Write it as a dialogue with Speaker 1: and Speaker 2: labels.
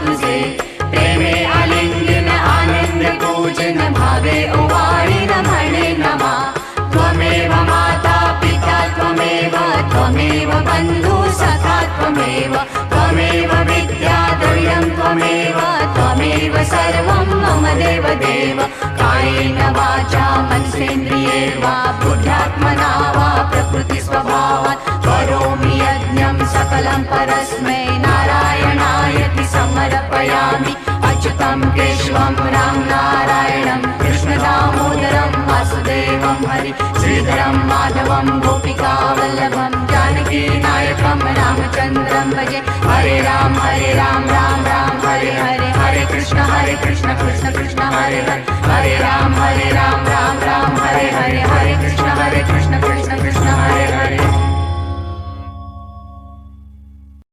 Speaker 1: तुझे प्रेमे आलिङ्गन आनन्द
Speaker 2: पूजन
Speaker 1: भावे भणि न नमा। त्वमेव माता पिता त्वमेव त्वमेव बन्धु सखा त्वमेव त्वमेव विद्याद्वयं त्वमेव त्वमेव सर्वं
Speaker 2: मम देव देव राम चंद्रम भजे हरे राम हरे राम राम राम, हरे हरे। हरे कृष्ण हरे कृष्ण कृष्ण कृष्ण, हरे हरे। हरे राम हरे राम राम राम, हरे हरे। हरे कृष्ण हरे कृष्ण कृष्ण कृष्ण, हरे हरे।